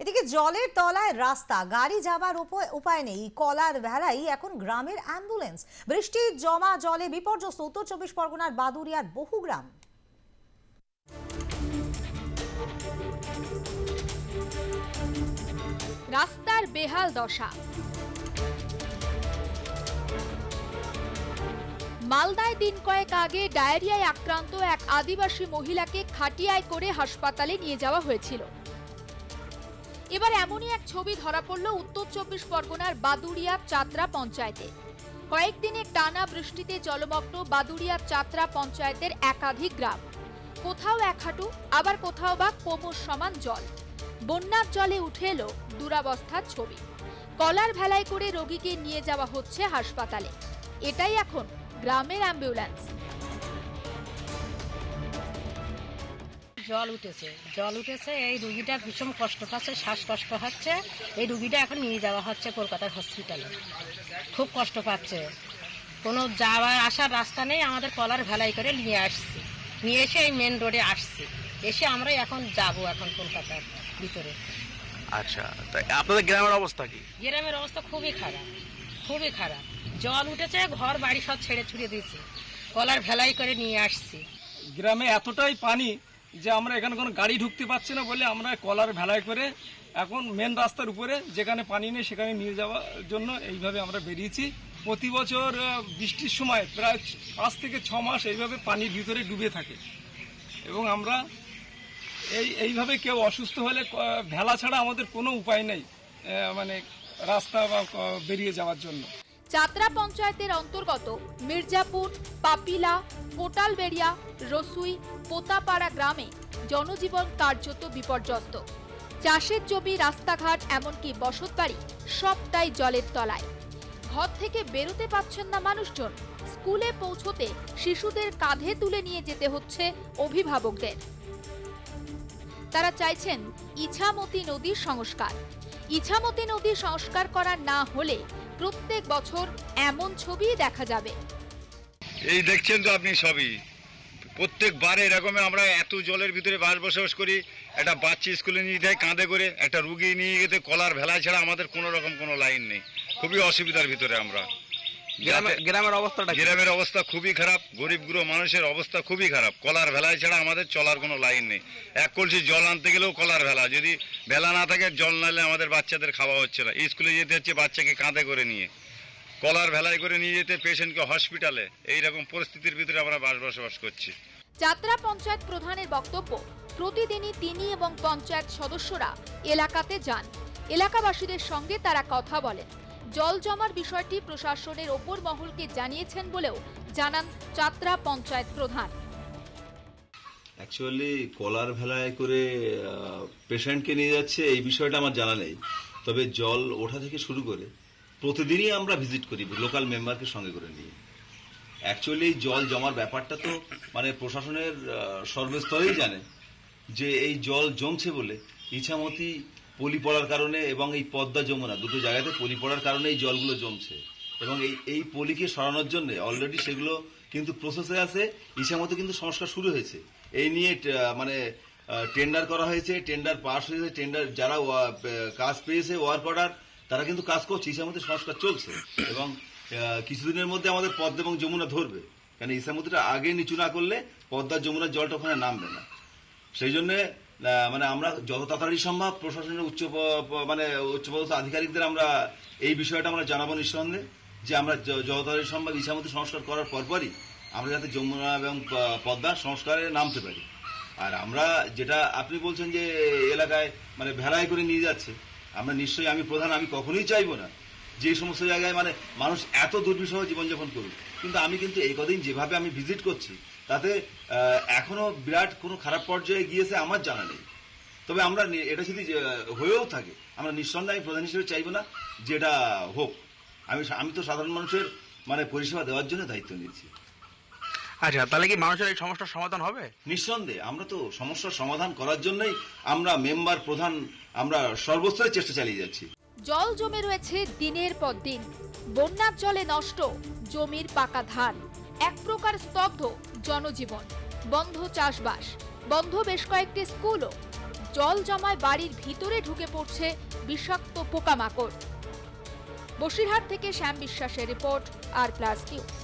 এদিকে জলের তলায় রাস্তা, গাড়ি যাবার উপায় নেই, কলার ভেলাই এখন গ্রামের অ্যাম্বুলেন্স। বৃষ্টির জমা, জলে বিপর্যস্ত, উত্তর চব্বিশ পরগনার বাদুরিয়ার বহু গ্রাম। রাস্তার বেহাল দশা। মালদায় দিন কয়েক আগে ডায়রিয়ায় আক্রান্ত এক আদিবাসী মহিলাকে খাটিয়ায় করে হাসপাতালে নিয়ে যাওয়া হয়েছিল। এবার এমনই এক ছবি ধরা পড়ল উত্তর চব্বিশ পরগনার বাদুড়িয়া চাতরা পঞ্চায়েতে। কয়েকদিনের টানা বৃষ্টিতে জলমগ্ন বাদুড়িয়া চাতরা পঞ্চায়েতের একাধিক গ্রাম। কোথাও এক হাঁটু, আবার কোথাও বা কোমর সমান জল। বন্যার জলে উঠে এলো দুরাবস্থার ছবি। কলার ভেলায় করে রোগীকে নিয়ে যাওয়া হচ্ছে হাসপাতালে। এটাই এখন গ্রামের অ্যাম্বুলেন্স। জল উঠেছে। জল উঠেছে এই রুগীটা ভীষণ কষ্ট পাচ্ছে শ্বাসকষ্ট হচ্ছে। এই রুগীটা এখন নিয়ে যাওয়া হচ্ছে কলকাতার হসপিটালে খুব কষ্ট পাচ্ছে। কোনো যাওয়ার আসার রাস্তা নেই আমাদের কলার ভেলাই করে নিয়ে আসছি। নিয়ে এসে এই মেন রোডে আসছি। এসে আমরা এখন যাব এখন কলকাতার ভিতরে। আচ্ছা আপনাদের গ্রামের অবস্থা কি? গ্রামের অবস্থা খুবই খারাপ খুবই খারাপ। জল উঠেছে ঘর বাড়ি সব ছেড়ে ছুড়ে দিয়েছি। কলার ভেলাই করে নিয়ে আসছি। গ্রামে এতটাই পানি যে আমরা এখানে কোনো গাড়ি ঢুকতে পারছি না বলে আমরা কলার ভেলায় করে এখন মেন রাস্তার উপরে যেখানে পানি নেই সেখানে নিয়ে যাওয়ার জন্য এইভাবে আমরা বেরিয়েছি। প্রতি বছর বৃষ্টির সময় প্রায় পাঁচ থেকে ছ মাস এইভাবে পানির ভিতরে ডুবে থাকে। এবং আমরা এই, এইভাবে কেউ অসুস্থ হলে ভেলা ছাড়া আমাদের কোনো উপায় নেই মানে রাস্তা বা বেরিয়ে যাওয়ার জন্য। চাত্রা পঞ্চায়েতের অন্তর্গত মির্জাপুর, পাপিলা, কোটালবেড়িয়া, রসুই, পোতাপাড়া গ্রামে জনজীবন কার্যত বিপর্যস্ত। চাষের জমি, রাস্তাঘাট, এমনকি বসতবাড়ি সবটাই জলের তলায়। ঘর থেকে বেরোতে পারছেন না মানুষজন। স্কুলে পৌঁছতে শিশুদের কাঁধে তুলে নিয়ে যেতে হচ্ছে অভিভাবকদের। তারা চাইছেন ইছামতি নদীর সংস্কার। ইছামতি নদী সংস্কার করা না হলে প্রত্যেক বছর এমন ছবি দেখা যাবে। এই দেখছেন তো আপনি সবই। প্রত্যেকবার এরকম আমরা এত জলের ভিতরে বাস বসবাস করি, একটা বাচ্চা স্কুলে নিয়ে যায় কাঁধে করে, একটা রুগী নিয়ে যেতে কলার ভেলায় ছাড়া আমাদের কোনো রকম কোনো লাইন নেই। খুবই অসুবিধার ভিতরে আমরা। গ্রামের অবস্থাটা গ্রামের অবস্থা খুবই খারাপ গরিব গুরু মানুষের অবস্থা খুবই খারাপ। কলার ভেলায় ছাড়া আমাদের চলার কোনো লাইন নেই। এক কলসি জল আনতে গেলেও কলার ভেলা। যদি ভেলা না থাকে জল নালে আমাদের বাচ্চাদের খাওয়া হচ্ছে না। স্কুলে যেতে হচ্ছে বাচ্চাকে কাঁধে করে নিয়ে। কলার ভেলায় করে নিয়ে যেতে পেশেন্টকে হসপিটালে এইরকম পরিস্থিতির ভিতরে আমরা বাস বসবাস করছি। যাত্রা পঞ্চায়েত প্রধানের বক্তব্য প্রতিদিনই তিনি এবং পঞ্চায়েত সদস্যরা এলাকাতে যান। এলাকাবাসীদের সঙ্গে তারা কথা বলেন। জল জমার বিষয়টি প্রশাসনের ওপর মহলকে জানিয়েছেন বলেও জানান যাত্রা পঞ্চায়েত প্রধান। অ্যাকচুয়ালি কলার ভেলায় করে পেশেন্টকে নিয়ে যাচ্ছে, এই বিষয়টা আমার জানা নেই। তবে জল ওঠা থেকে শুরু করে প্রতিদিনই আমরা ভিজিট করি লোকাল মেম্বারকে সঙ্গে করে নিয়ে। অ্যাকচুয়ালি জল জমার ব্যাপারটা তো মানে প্রশাসনের সর্বস্তরেই জানে যে এই জল জমছে বলে ইছামতি পলি পড়ার কারণে এবং এই পদ্মা যমুনা, দুটো জায়গাতে পলি পড়ার কারণে এই জলগুলো জমছে। এবং এই এই পলিকে সরানোর জন্য অলরেডি সেগুলো কিন্তু প্রসেসে আছে ইছামতি কিন্তু সংস্কার শুরু হয়েছে। এই নিয়ে মানে টেন্ডার করা হয়েছে টেন্ডার পাস হয়েছে টেন্ডার যারা কাজ পেয়েছে ওয়ার্ক অর্ডার তারা কিন্তু কাজ করছে ইছামতি সংস্কার চলছে। এবং কিছুদিনের মধ্যে আমাদের পদ্মা এবং যমুনা ধরবে। কারণ ইসামতিটা আগে নিচু না করলে পদ্মা যমুনার জলটা ওখানে নামবে না। সেই জন্য মানে আমরা যত তাড়াতাড়ি সম্ভব প্রশাসনের উচ্চ মানে উচ্চপদস্থ আধিকারিকদের আমরা এই বিষয়টা আমরা জানাব নিঃসন্দেহে, যে আমরা যত তাড়াতাড়ি সম্ভব ইসামতি সংস্কার করার পরপরই আমরা যাতে যমুনা এবং পদ্মা সংস্কারে নামতে পারি। আর আমরা যেটা আপনি বলছেন যে এলাকায় মানে ভেড়ায় করে নিয়ে যাচ্ছে, আমরা নিশ্চয়ই আমি প্রধান, আমি কখনোই চাইব না যে সমস্ত জায়গায় মানে মানুষ এত দুর্বিষহ জীবনযাপন করুক। কিন্তু আমি কিন্তু এই কদিন যেভাবে আমি ভিজিট করছি তাতে আহ, এখনও বিরাট কোনো খারাপ পর্যায়ে গিয়েছে আমার জানা নেই। তবে আমরা এটা যদি হয়েও থাকে আমরা নিঃসন্দেহে আমি প্রধান হিসেবে চাইব না যে এটা হোক। আমি আমি তো সাধারণ মানুষের মানে পরিষেবা দেওয়ার জন্য দায়িত্ব নিয়েছি। আচ্ছা তাহলে কি মানুষের এই সমস্যার সমাধান হবে? নিঃসন্দেহে আমরা তো সমস্যার সমাধান করার জন্যই আমরা মেম্বার প্রধান আমরা সর্বস্তরে চেষ্টা চালিয়ে যাচ্ছি। জল জমে রয়েছে দিনের পর দিন। বন্যার জলে নষ্ট, জমির পাকা ধান। এক প্রকার স্তব্ধ জনজীবন। বন্ধ চাষবাস। বন্ধ বেশ কয়েকটি স্কুলও। জল জমায় বাড়ির ভিতরে ঢুকে পড়ছে বিষাক্ত পোকামাকড়। বসিরহাট থেকে শ্যাম বিশ্বাসের রিপোর্ট, আর প্লাস নিউজ।